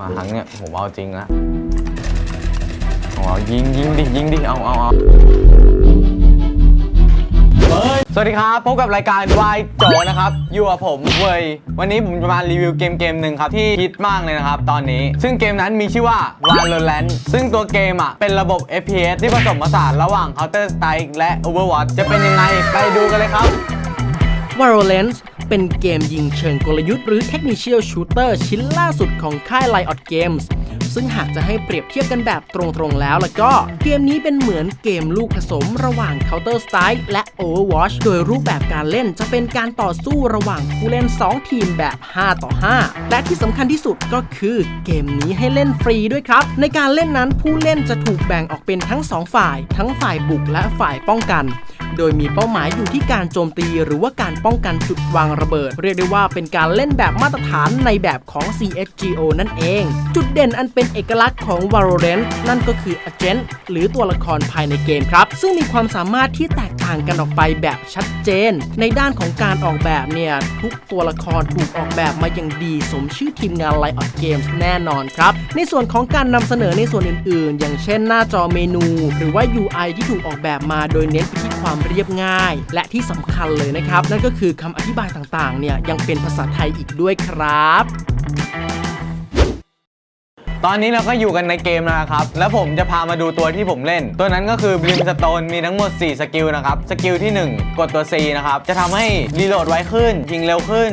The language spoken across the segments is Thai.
มาครั้งเนี้ยผมเอาจริงละเอาเอายิงยิงดิยิงดิเอาเอาเอาสวัสดีครับ พบกับรายการวายโจนะครับอยู่กับผมเวยวันนี้ผมจะมารีวิวเกมเกมหนึ่งครับที่ฮิตมากเลยนะครับ ตอนนี้ ซึ่งเกมนั้นมีชื่อว่า Valorant ซึ่งตัวเกมอะเป็นระบบ FPS ที่ผสมผสานระหว่าง Counter Strike และ Overwatch จะเป็นยังไงไปดูกันเลยครับ Valorant เป็นเกมยิงเชิงกลยุทธ์หรือ Technical Shooter ชิ้นล่าสุดของค่าย Riot Games ซึ่งหากจะให้เปรียบเทียบกันแบบตรงๆแล้วล้วก็ เกมนี้เป็นเหมือนเกมลูกผสมระหว่าง Counter Strike และ Overwatch โดยรูปแบบการเล่นจะเป็นการต่อสู้ระหว่างผู้เล่น 2 ทีมแบบ 5 ต่อ 5 และที่สำคัญที่สุดก็คือเกมนี้ให้เล่นฟรีด้วยครับ ในการเล่นนั้นผู้เล่นจะถูกแบ่งออกเป็นทั้ง 2 ฝ่าย ทั้งฝ่ายบุกและฝ่ายป้องกัน โดยมีเป้าหมายอยู่ที่การโจมตีหรือว่าการป้องกันจุดวางระเบิด เรียกได้ว่าเป็นการเล่นแบบมาตรฐานในแบบของ CSGO นั่นเอง จุดเด่นอันเป็นเอกลักษณ์ของ Valorant นั่นก็คือ Agent หรือตัวละครภายในเกมครับ ซึ่งมีความสามารถที่แตกต่างกันออกไปแบบชัดเจน ในด้านของการออกแบบเนี่ยทุกตัวละครถูกออกแบบมาอย่างดีสมชื่อทีมงาน Riot Games แน่นอนครับ ในส่วนของการนำเสนอในส่วนอื่นๆ อย่างเช่นหน้าจอเมนู หรือว่า UI ที่ถูกออกแบบมาโดยเน้นไปที่ความเรียบง่าย และที่สำคัญเลยนะครับ นั่นก็คือคำอธิบายต่างๆเนี่ยยังเป็นภาษาไทยอีกด้วยครับ ตอนนี้เราก็อยู่กันในเกมแล้วนะครับ แล้วผมจะพามาดูตัวที่ผมเล่น ตัวนั้นก็คือบลิมสโตนมีทั้งหมด 4 สกิลนะครับ สกิลที่ 1 กดตัว C นะครับ จะทำให้รีโหลดไวขึ้น ยิงเร็วขึ้น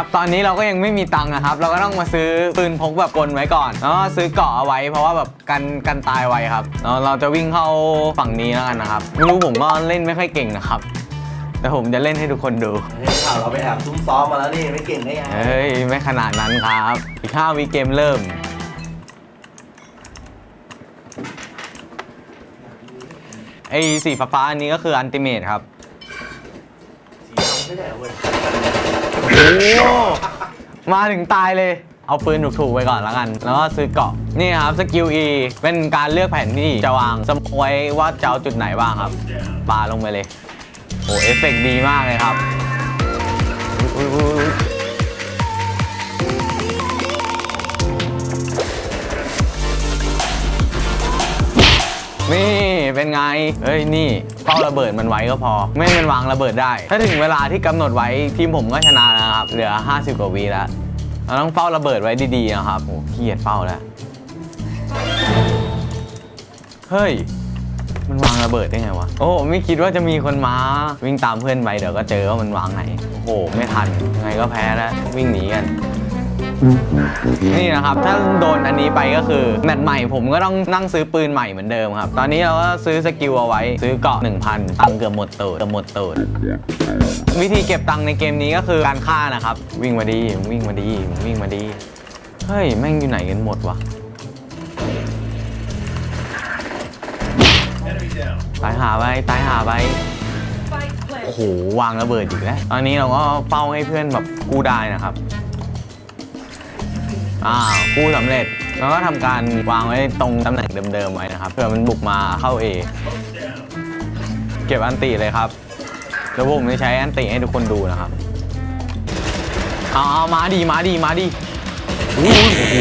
ครับตอนนี้เราก็ยังไม่มีตังค์นะครับ เราก็ต้องมาซื้อปืนพกแบบกลไว้ก่อนแล้วก็ซื้อเกราะเอาไว้ เพราะว่าแบบกันกันตายไว้ครับแล้วเราจะวิ่งเข้าฝั่งนี้แล้วกันนะครับไม่รู้ผมก็เล่นไม่ค่อยเก่งนะครับ แต่ผมจะเล่นให้ทุกคนดู นี่ข่าวเราไปแอบซุ่มซ้อมมาแล้วนี่ไม่เก่งได้ไงเฮ้ยไม่ขนาดนั้นครับอีกห้าวิเกมเริ่ม ไอ้สีฟ้าๆอันนี้ก็คืออันติเมทครับ สีดำไม่ได้เหรอเว้ยโอ้ มาถึงตายเลย เอาปืนถูกๆไปก่อนแล้วกัน แล้วก็ซื้อเกาะนี่ครับสกิล E เป็นการเลือกแผนที่จะวางสมมติไว้ว่าจะเอาจุดไหนบ้างครับปาลงไปเลยโอ้เอฟเฟกต์ดีมากเลยครับ เป็นไง เฮ้ยนี่เฝ้าระเบิดมันไว้ก็พอ ไม่ให้มันวางระเบิดได้ ถ้าถึงเวลาที่กำหนดไว้ทีมผมก็ชนะแล้วนะครับ เหลือ 50 กว่าวีแล้ว เราต้องเฝ้าระเบิดไว้ดีๆนะครับโอ้ขี้เกียจเฝ้าแล้ว เฮ้ย มันวางระเบิดได้ไงวะ โอ้ไม่คิดว่าจะมีคนมา วิ่งตามเพื่อนไปเดี๋ยวก็เจอว่ามันวางไหน โอ้โหไม่ทันยังไงก็แพ้แล้ววิ่งหนีกัน นี่นะครับ ถ้าโดนอันนี้ไปก็คือ แมตช์ใหม่ผมก็ต้องนั่งซื้อปืนใหม่เหมือนเดิมครับ ตอนนี้เราก็ซื้อสกิลเอาไว้ซื้อเกาะ 1,000 ตังเกือบหมดตูดเกือบหมดตูดวิธีเก็บตังในเกมนี้ก็คือการฆ่านะครับ วิ่งมาดีวิ่งมาดีวิ่งมาดี เฮ้ย แม่งอยู่ไหนกันหมดวะตายหาไปตายหาไปโอ้โหวางระเบิดอีกแล้วตอนนี้เราก็เป้าให้เพื่อนแบบกู้ได้นะครับ อ่ากู้สำเร็จแล้วก็ทำการวางไว้ตรงตำแหน่งเดิมๆไว้นะครับเพื่อมันบุกมาเข้า A เก็บอันติเลยครับแล้วผมจะใช้อันติให้ทุกคนดูนะครับเอาเอามาดีมาดีมาดีโอ้โห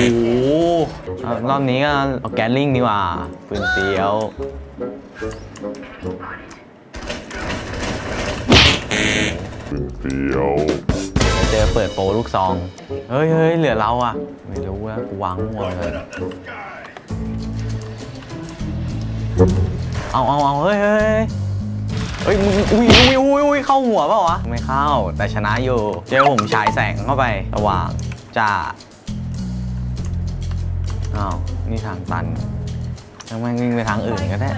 รอบนี้ก็เอาแกนลิงดีกว่าปืนเตียวปืนเสียว จอเปิดโปรลูกซอง เฮ้ยเฮ้ยเหลือเราอะ ไม่รู้แล้วกูวางมั่วเลยเอาเอาเอาเฮ้ยเฮ้ยเฮ้ยมึงอุ้ยอุ้ยอุ้ยอุ้ยเข้าหัวเปล่าวะ ไม่เข้า แต่ชนะอยู่ เจอผมฉายแสงเข้าไประหว่างจ้าอ้าว นี่ทางตันยังไมวิ่งไปทางอื่นก็ได้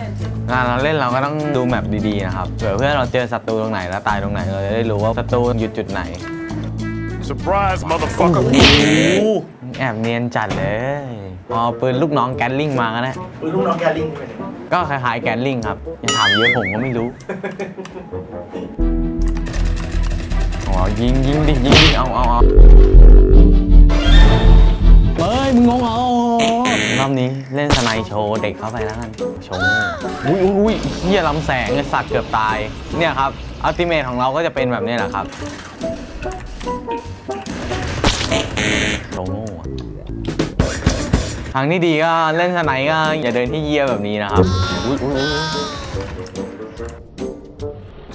เวลาเราเล่นเราก็ต้องดูแมปดีๆนะครับ เผื่อเพื่อนเราเจอศัตรูตรงไหนแล้วตายตรงไหน เราจะได้รู้ว่าศัตรูอยู่จุดไหน Surprise, motherfucker. แอบเนียนจัดเลยเอาปืนลูกน้องแกนลิงมาก็ได้ปืนลูกน้องแกลิงไปไหนก็คล้ายๆแกนลิงครับอย่าถามเยอะผมก็ไม่รู้อ๋อยิงยิงดิยิงดิเอาเอาเอาเฮ้ยมึงงงเหรอรอบนี้เล่นสไนด์โชว์เด็กเข้าไปแล้วกันโชว์อุ้ยอุ้ยอุ้ยเฮียลำแสงไอ้สัตว์เกือบตายเนี่ยครับ อัลติเมทของเราก็จะเป็นแบบนี้แหละครับโชว์โง่อะทางที่ดีก็เล่นสไนด์ก็อย่าเดินที่เยียแบบนี้นะครับอุ้ยอุ้ยอุ้ย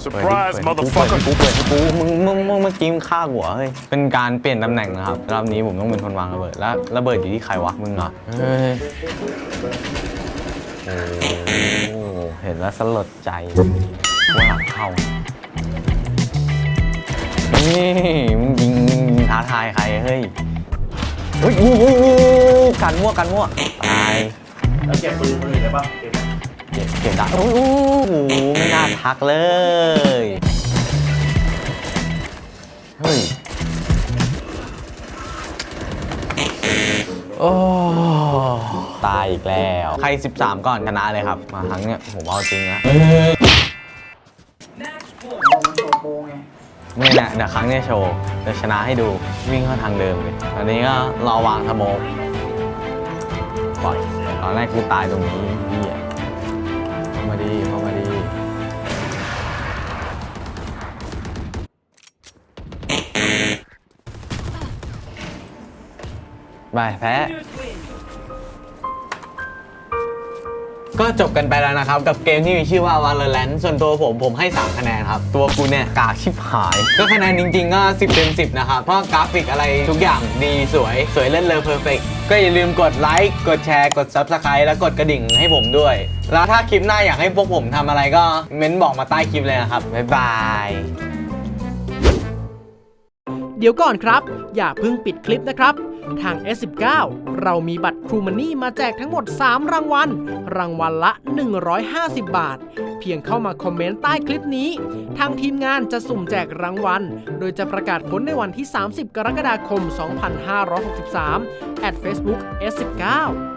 Surprise, เปิดให้ motherfucker. กูเปิดให้กูมึงมึงมึงเมื่อกี้มึงฆ่าหัวเฮ้ย เป็นการเปลี่ยนตำแหน่งนะครับ รอบนี้ผมต้องเป็นคนวางระเบิด แล้วระเบิดอยู่ที่ใครวะ มึงเหรอเฮ้ยโอ้โหเห็นแล้วสลดใจว่าหลังเข้า นี่มึงยิงมึงท้าทายใครเฮ้ยเฮ้ยอู้หูกันมั่วกันมั่วตายแล้วเก็บปืนคนอื่นได้ปะเก็บไหมเก็บเก็บได้โอ้โหไม่น่าทักเลยเฮ้ยโอ้ตายอีกแล้ว ใคร 13 ก่อนชนะเลยครับ มาครั้งเนี้ยผมเอาจริงนะ นี่แหละเดี๋ยวครั้งนี้โชว์จะชนะให้ดูวิ่งเข้าทางเดิมเลยอันนี้ก็รอวางสโมปล่อยตอนแรกกูตายตรงนี้เหี้ยเข้ามาดีเข้ามาดีไปแพ้ ก็จบกันไปแล้วนะครับ กับเกมที่มีชื่อว่า Valorant ส่วนตัวผมผมให้ 3 คะแนนครับ ตัวกูเนี่ยกากชิบหาย ก็คะแนนจริงๆ ก็ 10เต็ม10 นะครับ เพราะกราฟิกอะไรทุกอย่างดีสวย สวยเล่นเลยเพอร์เฟกก็อย่าลืมกดไลค์กดแชร์กด Subscribe และกดกระดิ่งให้ผมด้วย แล้วถ้าคลิปหน้าอยากให้พวกผมทำอะไรก็เม้นบอกมาใต้คลิปเลยนะครับบ๊ายบายเดี๋ยวก่อนครับ อย่าเพิ่งปิดคลิปนะครับ ทาง S19 เรามีบัตรครูมันนี่มาแจกทั้งหมด 3 รางวัล รางวัลละ 150 บาท เพียงเข้ามาคอมเมนต์ใต้คลิปนี้ ทางทีมงานจะสุ่มแจกรางวัล โดยจะประกาศผลในวันที่ 30 กรกฎาคม 2563 at Facebook S19